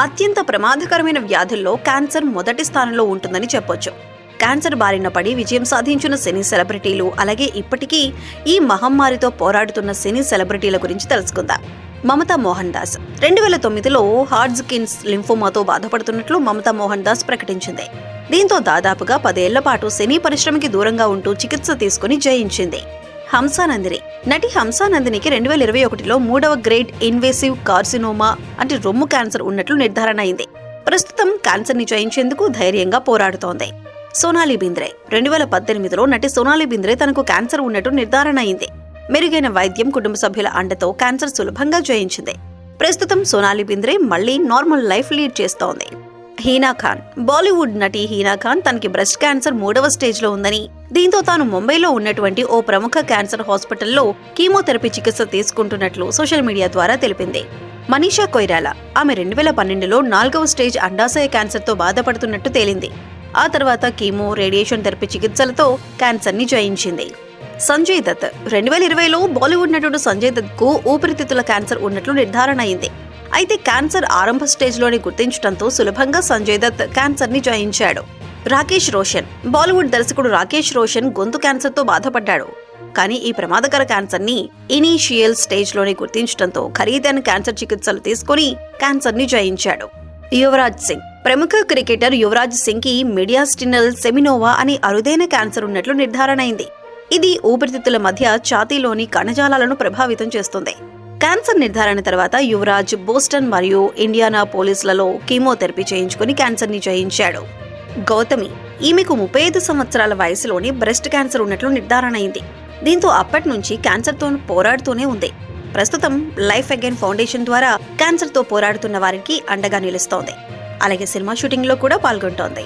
అత్యంత ప్రమాదకరమైన వ్యాధుల్లో క్యాన్సర్ మొదటి స్థానంలో ఉంటుందని చెప్పొచ్చు. క్యాన్సర్ బారిన పడి విజయం సాధించిన సినీ సెలబ్రిటీలు అలాగే ఇప్పటికీ ఈ మహమ్మారితో పోరాడుతున్న సినీ సెలబ్రిటీల గురించి తెలుసుకుందాం. మమతా మోహన్ దాస్. రెండు వేల తొమ్మిదిలో హార్డ్స్కిన్స్ లింఫోమాతో బాధపడుతున్నట్లు మమతా మోహన్ దాస్ ప్రకటించింది. దీంతో దాదాపుగా పదేళ్ళ పాటు సినీ పరిశ్రమకి దూరంగా ఉంటూ చికిత్స తీసుకుని జయించింది. హంసానందిని నటి హంసానందినికి రెండు వేల ఇరవై ఒకటిలో మూడవ గ్రేడ్ ఇన్వేసివ్ కార్సినోమా అంటే రొమ్ము క్యాన్సర్ ఉన్నట్లు నిర్ధారణ అయింది. ప్రస్తుతం క్యాన్సర్ని జయించేందుకు ధైర్యంగా పోరాడుతోంది. సోనాలి బింద్రే. రెండు వేల పద్దెనిమిదిలో నటి సోనాలి బింద్రే తనకు క్యాన్సర్ ఉన్నట్టు నిర్ధారణ అయింది. మెరుగైన వైద్యం కుటుంబ సభ్యుల అండతో క్యాన్సర్ సులభంగా జయించింది. ప్రస్తుతం సోనాలి బింద్రే మళ్ళీ నార్మల్ లైఫ్ లీడ్ చేస్తోంది. హీనా ఖాన్. బాలీవుడ్ నటి హీనా ఖాన్ తనకి బ్రెస్ట్ క్యాన్సర్ మూడవ స్టేజ్లో ఉందని. దీంతో తాను ముంబైలో ఉన్నటువంటి ఓ ప్రముఖ క్యాన్సర్ హాస్పిటల్లో కీమోథెరపీ చికిత్స తీసుకుంటున్నట్లు సోషల్ మీడియా ద్వారా తెలిపింది. మనీషా కొయిరాల ఆమె రెండు వేల పన్నెండులో నాలుగవ స్టేజ్ అండాశయ క్యాన్సర్తో బాధపడుతున్నట్టు తేలింది. ఆ తర్వాత కీమో రేడియేషన్ థెరపీ చికిత్సలతో క్యాన్సర్ని జయించింది. సంజయ్ దత్ రెండు వేల ఇరవైలో బాలీవుడ్ నటుడు సంజయ్ దత్కు ఊపిరితిత్తుల క్యాన్సర్ ఉన్నట్లు నిర్ధారణ అయింది. అయితే క్యాన్సర్ ఆరంభ స్టేజ్లోనే గుర్తించడంతో సులభంగా సంజయ్ దత్ క్యాన్సర్ని జయించాడు. రాకేష్ రోషన్ బాలీవుడ్ దర్శకుడు రాకేష్ రోషన్ గొంతు క్యాన్సర్తో బాధపడ్డాడు. కానీ ఈ ప్రమాదకర క్యాన్సర్ని ఇనీషియల్ స్టేజ్లోని గుర్తించడంతో ఖరీదైన క్యాన్సర్ చికిత్సలు తీసుకుని క్యాన్సర్ని జయించాడు. యువరాజ్ సింగ్ ప్రముఖ క్రికెటర్ యువరాజ్ సింగ్కి మిడియాస్టినల్ సెమినోవా అనే అరుదైన క్యాన్సర్ ఉన్నట్లు నిర్ధారణ అయింది ఇది ఊపిరితిత్తుల మధ్య ఛాతీలోని కణజాలాలను ప్రభావితం చేస్తుంది. క్యాన్సర్ నిర్ధారణ తర్వాత యువరాజ్ బోస్టన్ మరియు ఇండియానా పోలీసులలో కీమోథెరపీ చేయించుకుని క్యాన్సర్ని జయించాడు. గౌతమి ఈమెకు ముప్పై ఐదు సంవత్సరాల వయసులోనే బ్రెస్ట్ క్యాన్సర్ ఉన్నట్లు నిర్ధారణ అయింది. దీంతో అప్పటి నుంచి క్యాన్సర్తో పోరాడుతూనే ఉంది. ప్రస్తుతం లైఫ్ అగైన్ ఫౌండేషన్ ద్వారా క్యాన్సర్తో పోరాడుతున్న వారికి అండగా నిలుస్తోంది. అలాగే సినిమా షూటింగ్లో కూడా పాల్గొంటోంది.